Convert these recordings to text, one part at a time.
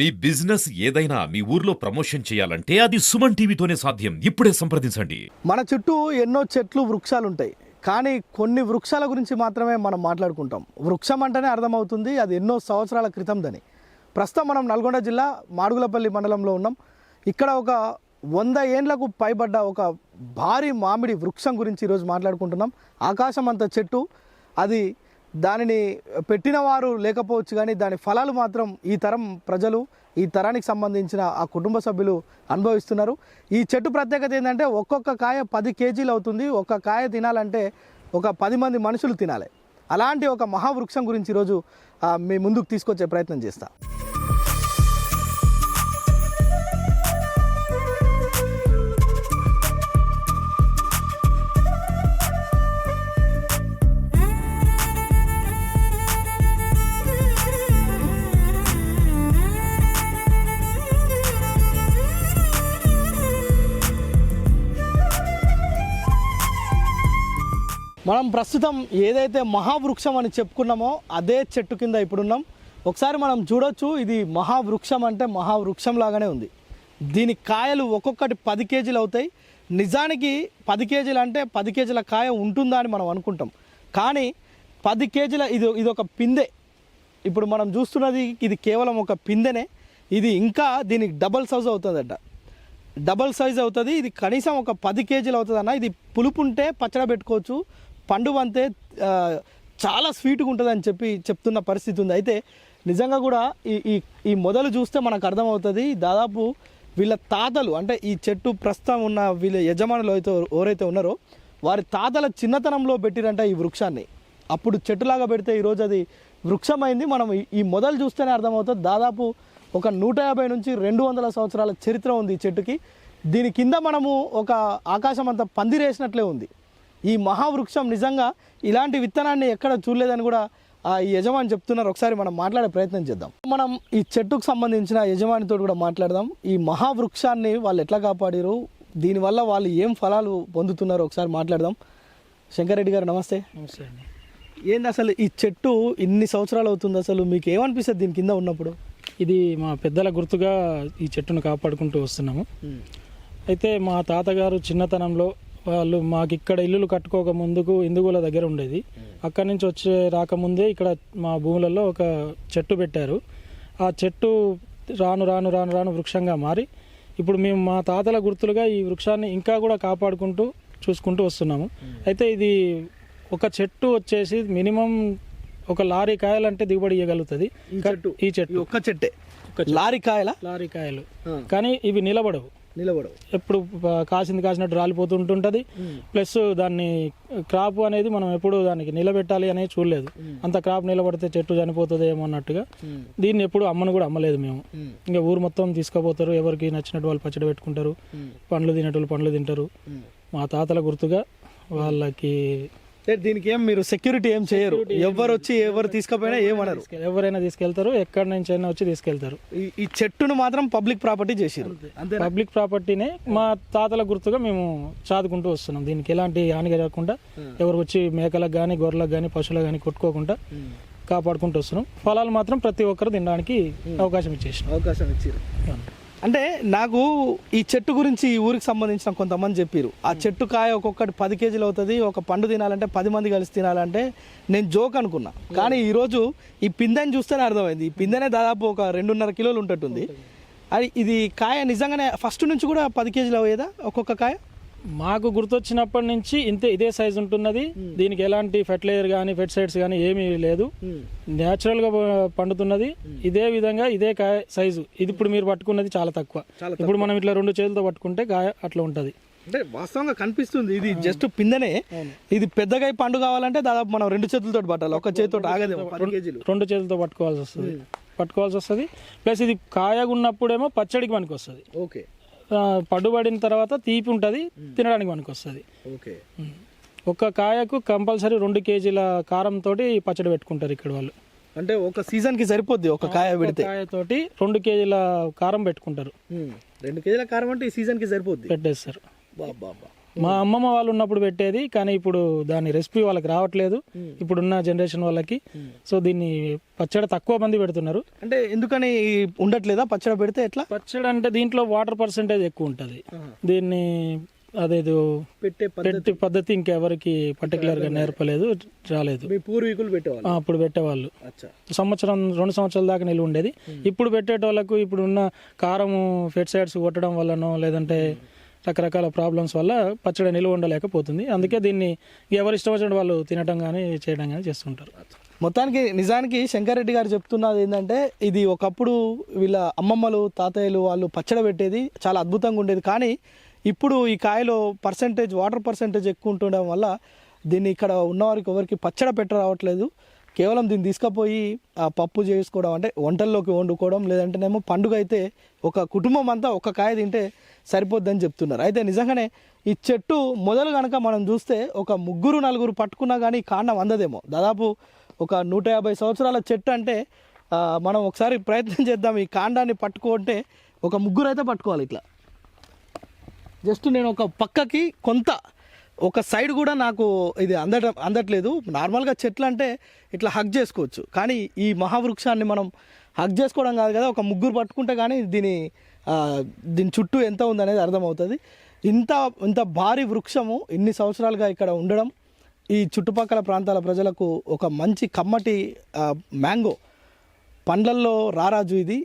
మీ business ఏదైనా మీ ఊర్లో promotion చేయాలంటే అది సుమన్ టీవీతోనే సాధ్యం. ఇప్పుడే సంప్రదించండి. మన చుట్టూ ఎన్నో చెట్లు వృక్షాలు ఉంటాయి కానీ కొన్ని వృక్షాల గురించి మాత్రమే మనం మాట్లాడుకుంటాం. వృక్షం అంటేనే అర్థమవుతుంది అది ఎన్నో సంవత్సరాల క్రితందని. ప్రస్తుతం మనం నల్గొండ జిల్లా మాడుగులపల్లి మండలంలో ఉన్నాం. ఇక్కడ ఒక వంద ఏండ్లకు పైబడ్డ ఒక భారీ మామిడి వృక్షం గురించి ఈరోజు మాట్లాడుకుంటున్నాం. ఆకాశం అంత చెట్టు అది దానిని పెట్టిన వారు లేకపోవచ్చు కానీ దాని ఫలాలు మాత్రం ఈ తరం ప్రజలు ఈ తరానికి సంబంధించిన ఆ కుటుంబ సభ్యులు అనుభవిస్తున్నారు. ఈ చెట్టు ప్రత్యేకత ఏంటంటే ఒక్కొక్క కాయ పది కేజీలు అవుతుంది. ఒక్క కాయ తినాలంటే ఒక పది మంది మనుషులు తినాలి. అలాంటి ఒక మహావృక్షం గురించి ఈరోజు మీ ముందుకు తీసుకొచ్చే ప్రయత్నం చేస్తాను మనం ప్రస్తుతం ఏదైతే మహావృక్షం అని చెప్పుకున్నామో అదే చెట్టు కింద ఇప్పుడున్నాం. ఒకసారి మనం చూడొచ్చు ఇది మహావృక్షం అంటే మహావృక్షం లాగానే ఉంది. దీని కాయలు ఒక్కొక్కటి పది కేజీలు అవుతాయి. నిజానికి పది కేజీలు అంటే పది కేజీల కాయ ఉంటుందా అని మనం అనుకుంటాం. కానీ పది కేజీల ఇది ఇది ఒక పిందె. ఇప్పుడు మనం చూస్తున్నది ఇది కేవలం ఒక పిందెనే. ఇది ఇంకా దీనికి డబల్ సైజ్ అవుతుందట. డబల్ సైజ్ అవుతుంది. ఇది కనీసం ఒక పది కేజీలు అవుతుంది అన్న ఇది పులుపు ఉంటే పచ్చడి పెట్టుకోవచ్చు. పండు అంతే చాలా స్వీట్గా ఉంటుంది అని చెప్పి చెప్తున్న పరిస్థితి ఉంది. అయితే నిజంగా కూడా ఈ ఈ ఈ మొదలు చూస్తే మనకు అర్థమవుతుంది దాదాపు వీళ్ళ తాతలు అంటే ఈ చెట్టు ప్రస్తుతం ఉన్న వీళ్ళ యజమానులు అయితే ఎవరైతే ఉన్నారో వారి తాతల చిన్నతనంలో పెట్టిరంట ఈ వృక్షాన్ని. అప్పుడు చెట్టులాగా పెడితే ఈరోజు అది వృక్షమైంది. మనం ఈ- ఈ మొదలు చూస్తేనే అర్థమవుతుంది దాదాపు ఒక నూట యాభై నుంచి రెండు వందల సంవత్సరాల చరిత్ర ఉంది ఈ చెట్టుకి. దీని కింద మనము ఒక ఆకాశం అంతా పందిరేసినట్లే ఉంది. ఈ మహావృక్షం నిజంగా ఇలాంటి విత్తనాన్ని ఎక్కడ చూడలేదని కూడా ఆ ఈ యజమాని చెప్తున్నారు. ఒకసారి మనం మాట్లాడే ప్రయత్నం చేద్దాం. మనం ఈ చెట్టుకు సంబంధించిన యజమానితో కూడా మాట్లాడదాం. ఈ మహావృక్షాన్ని వాళ్ళు ఎట్లా కాపాడారు? దీనివల్ల వాళ్ళు ఏం ఫలాలు పొందుతున్నారో ఒకసారి మాట్లాడదాం. శంకరెడ్డి గారు నమస్తే. నమస్తే అండి. ఏంది అసలు ఈ చెట్టు ఇన్ని సంవత్సరాలు అవుతుంది? అసలు మీకు ఏమనిపిస్తుంది దీని కింద ఉన్నప్పుడు? ఇది మా పెద్దల గుర్తుగా ఈ చెట్టును కాపాడుకుంటూ వస్తున్నాము. అయితే మా తాతగారు చిన్నతనంలో వాళ్ళు మాకు ఇక్కడ ఇల్లులు కట్టుకోక ముందుకు ఇందుగుల దగ్గర ఉండేది. అక్కడి నుంచి వచ్చే రాకముందే ఇక్కడ మా భూములలో ఒక చెట్టు పెట్టారు. ఆ చెట్టు రాను రాను రాను రాను వృక్షంగా మారి ఇప్పుడు మేము మా తాతల గుర్తులుగా ఈ వృక్షాన్ని ఇంకా కూడా కాపాడుకుంటూ చూసుకుంటూ వస్తున్నాము. అయితే ఇది ఒక చెట్టు వచ్చేసి మినిమం ఒక లారీ కాయలంటే దిగుబడి ఇవ్వగలుగుతుంది ఈ చెట్టే. ఒక్క చెట్టు. లారీ కాయల? లారీ కాయలు. కానీ ఇవి నిలబడవు. నిలబడవు. ఎప్పుడు కాసింది కాసినట్టు రాలిపోతూ ఉంటుంటది. ప్లస్ దాన్ని క్రాప్ అనేది మనం ఎప్పుడు దానికి నిలబెట్టాలి అనేది చూడలేదు. అంత క్రాప్ నిలబడితే చెట్టు చనిపోతుంది ఏమో అన్నట్టుగా దీన్ని ఎప్పుడు అమ్మను కూడా అమ్మలేదు మేము. ఇంకా ఊరు మొత్తం తీసుకుపోతారు. ఎవరికి నచ్చినట్టు వాళ్ళు పచ్చడి పెట్టుకుంటారు. పండ్లు తినేటోళ్ళు పండ్లు తింటారు. మా తాతల గుర్తుగా వాళ్ళకి దీనికి ఏం మీరు సెక్యూరిటీ ఏం చేయరు. ఎవరు వచ్చి ఎవరు తీసుకుపోయినా ఏమనరు. ఎవరైనా తీసుకెళ్తారు ఎక్కడి నుంచి అయినా వచ్చి తీసుకెళ్తారు. ఈ- చెట్టును మాత్రం పబ్లిక్ ప్రాపర్టీ చేసిరు అంతే. పబ్లిక్ ప్రాపర్టీనే మా తాతల గుర్తుగా మేము చాదుకుంటూ వస్తున్నాం. దీనికి ఎలాంటి హాని కలగకుండా ఎవరు వచ్చి మేకలకు కానీ గొర్రెలకు కానీ పశువులకు కానీ కొట్టుకోకుండా కాపాడుకుంటూ వస్తున్నాం. ఫలాలు మాత్రం ప్రతి ఒక్కరు తినడానికి అవకాశం ఇచ్చేసినాం అవకాశం ఇచ్చిరు అంటే నాకు ఈ చెట్టు గురించి ఈ ఊరికి సంబంధించిన కొంతమంది చెప్పారు ఆ చెట్టు కాయ ఒక్కొక్కటి పది కేజీలు అవుతుంది ఒక పండు తినాలంటే పది మంది కలిసి తినాలంటే నేను జోక్ అనుకున్నా. కానీ ఈరోజు ఈ పిందెని చూస్తేనే అర్థమైంది. ఈ పిందెనే దాదాపు ఒక రెండున్నర కిలోలు ఉంటట్టుంది. అది ఇది కాయ నిజంగానే ఫస్ట్ నుంచి కూడా పది కేజీలు అయ్యేదా ఒక్కొక్క కాయ? మాకు గుర్తొచ్చినప్పటి నుంచి ఇంతే ఇదే సైజు ఉంటున్నది. దీనికి ఎలాంటి ఫెర్టిలైజర్ కానీ ఫెర్టిసైడ్స్ కానీ ఏమీ లేదు. న్యాచురల్గా పండుతున్నది. ఇదే విధంగా ఇదే కాయ సైజు. ఇది ఇప్పుడు మీరు పట్టుకున్నది చాలా తక్కువ. ఇప్పుడు మనం ఇట్లా రెండు చేతులతో పట్టుకుంటే కాయ అట్లా ఉంటది. అంటే వాస్తవంగా కనిపిస్తుంది. ఇది జస్ట్ పిందెనే. ఇది పెద్దగా పండు కావాలంటే దాదాపు మనం రెండు చేతులతో పట్టాలి. ఒక చేతితో ఆగదేమో రెండు చేతులతో పట్టుకోవాల్సి వస్తుంది. పట్టుకోవాల్సి వస్తుంది. ప్లస్ ఇది కాయగా ఉన్నప్పుడేమో పచ్చడికి మనకి వస్తుంది ఓకే. పడుబడిన తర్వాత తీపి ఉంటుంది తినడానికి మనకి వస్తుంది ఓకే ఒక కాయకు కంపల్సరీ రెండు కేజీల కారంతో పచ్చడి పెట్టుకుంటారు ఇక్కడ వాళ్ళు. అంటే ఒక సీజన్కి సరిపోద్ది ఒక కాయ పెడితే. కాయతోటి రెండు కేజీల కారం పెట్టుకుంటారు. రెండు కేజీల కారం అంటే ఈ సీజన్కి సరిపోద్ది. పెట్టేస్తారు. బాబా మా అమ్మమ్మ వాళ్ళు ఉన్నప్పుడు పెట్టేది కానీ ఇప్పుడు దాని రెసిపీ వాళ్ళకి రావట్లేదు. ఇప్పుడున్న జనరేషన్ వాళ్ళకి. సో దీన్ని పచ్చడి తక్కువ మంది పెడుతున్నారు. అంటే ఎందుకని ఉండట్లేదా? పచ్చడి పెడితే ఎట్లా? పచ్చడి అంటే దీంట్లో వాటర్ పర్సెంటేజ్ ఎక్కువ ఉంటుంది. దీన్ని అదేదో పెట్టే పెట్టి పద్ధతి ఇంకెవరికి పర్టికులర్గా నేర్పలేదు రాలేదు. మీ పూర్వీకులు పెట్టేవాళ్ళు? అప్పుడు పెట్టేవాళ్ళు. సంవత్సరం రెండు సంవత్సరాల దాకా నిలువ ఉండేది. ఇప్పుడు పెట్టేటోళ్ళకు ఇప్పుడు ఉన్న కారము ఫెట్సైడ్స్ కొట్టడం వల్లనో లేదంటే రకరకాల ప్రాబ్లమ్స్ వల్ల పచ్చడి నిలువ ఉండలేకపోతుంది. అందుకే దీన్ని ఎవరు ఇష్టం వాళ్ళు తినడం కానీ చేయడం కానీ చేస్తుంటారు. మొత్తానికి నిజానికి శంకర్రెడ్డి గారు చెప్తున్నది ఏంటంటే ఇది ఒకప్పుడు వీళ్ళ అమ్మమ్మలు తాతయ్యలు వాళ్ళు పచ్చడి పెట్టేది చాలా అద్భుతంగా ఉండేది. కానీ ఇప్పుడు ఈ కాయలో పర్సంటేజ్ వాటర్ పర్సంటేజ్ ఎక్కువ ఉంటుండడం వల్ల దీన్ని ఇక్కడ ఉన్నవారికి ఎవరికి పచ్చడి పెట్ట రావట్లేదు. కేవలం దీన్ని తీసుకుపోయి ఆ పప్పు చేసుకోవడం అంటే వంటల్లోకి వండుకోవడం లేదంటేనేమో పండుగ అయితే ఒక కుటుంబం అంతా ఒక కాయ తింటే సరిపోద్దని చెప్తున్నారు. అయితే నిజంగానే ఈ చెట్టు మొదలు కనుక మనం చూస్తే ఒక ముగ్గురు నలుగురు పట్టుకున్నా కానీ కాండం అందదేమో. దాదాపు ఒక నూట యాభై సంవత్సరాల చెట్టు అంటే మనం ఒకసారి ప్రయత్నం చేద్దాం ఈ కాండాన్ని పట్టుకుంటే ఒక ముగ్గురు అయితే పట్టుకోవాలి ఇట్లా. జస్ట్ నేను ఒక పక్కకి కొంత ఒక సైడ్ కూడా నాకు ఇది అందడం అందట్లేదు. నార్మల్గా చెట్లు అంటే ఇట్లా హగ్ చేసుకోవచ్చు. కానీ ఈ మహావృక్షాన్ని మనం హగ్ చేసుకోవడం కాదు కదా ఒక ముగ్గురు పట్టుకుంటే కానీ దీని దీని చుట్టూ ఎంత ఉందనేది అర్థమవుతుంది. ఇంత ఇంత భారీ వృక్షము ఇన్ని సంవత్సరాలుగా ఇక్కడ ఉండడం ఈ చుట్టుపక్కల ప్రాంతాల ప్రజలకు ఒక మంచి కమ్మటి మ్యాంగో పండ్లల్లో రారాజు ఇది.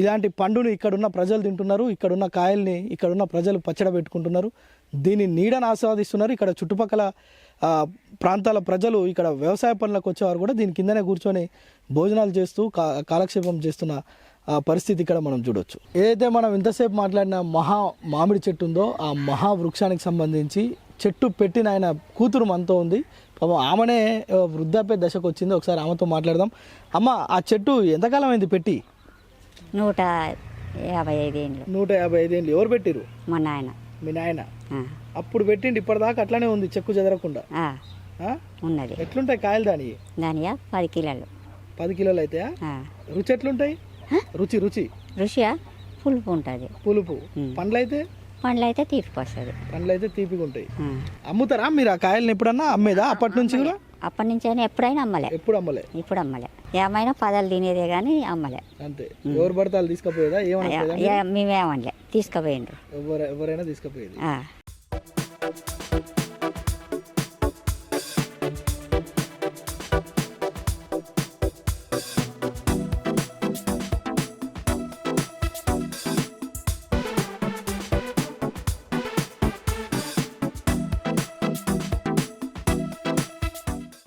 ఇలాంటి పండుని ఇక్కడున్న ప్రజలు తింటున్నారు ఇక్కడున్న కాయల్ని ఇక్కడున్న ప్రజలు పచ్చడి పెట్టుకుంటున్నారు. దీని నీడను ఆస్వాదిస్తున్నారు. ఇక్కడ చుట్టుపక్కల ప్రాంతాల ప్రజలు ఇక్కడ వ్యవసాయ పనులకు వచ్చేవారు కూడా దీని కిందనే కూర్చొని భోజనాలు చేస్తూ కా కాలక్షేపం చేస్తున్న పరిస్థితి ఇక్కడ మనం చూడొచ్చు. ఏదైతే మనం ఇంతసేపు మాట్లాడిన మహా మామిడి చెట్టు ఉందో ఆ మహా వృక్షానికి సంబంధించి చెట్టు పెట్టిన ఆయన కూతురు మనతో ఉంది. పాపం ఆమెనే వృద్ధాప్య దశకు వచ్చింది. ఒకసారి ఆమెతో మాట్లాడదాం. అమ్మ ఆ చెట్టు ఎంతకాలం అయింది పెట్టి? నూట యాభై ఐదేళ్ళు నూట యాభై ఐదేళ్ళు ఎవరు పెట్టిరు మా నాయన. మీ నాయన? అప్పుడు పెట్టిండి ఇప్పటిదాకా అట్లానే ఉంది చెక్కు చెదరకుండా? ఉన్నది. ఎట్లుంటాయి కాయలు దాని? దానియా? పది కిలోలు. పది కిలోలు అయితే. రుచి ఎట్లుంటాయి? రుచి రుచి. రుచియా? పులుపు ఉంటుంది. పులుపు. పండ్లు అయితే పండ్లు అయితే తీపికొస్తుంది. పండ్లు అయితే తీపిగా ఉంటాయి అమ్ముతారా మీరు ఆ కాయల్ని ఎప్పుడన్నా? అమ్మేదా? అప్పటి నుంచి కూడా? అప్పటి నుంచి అయినా ఎప్పుడైనా అమ్మలే. ఎప్పుడు అమ్మలే? ఇప్పుడు అమ్మలే. ఏమైనా పదాలు తినేదే కానీ అమ్మలే. అంతే. ఎవరు పడతాలు తీసుకుపోయేదా? ఏమన్నా మేమేమనలే. తీసుకుపోయిండ్రు. ఎవరు ఎవరైనా తీసుకుపోయేది.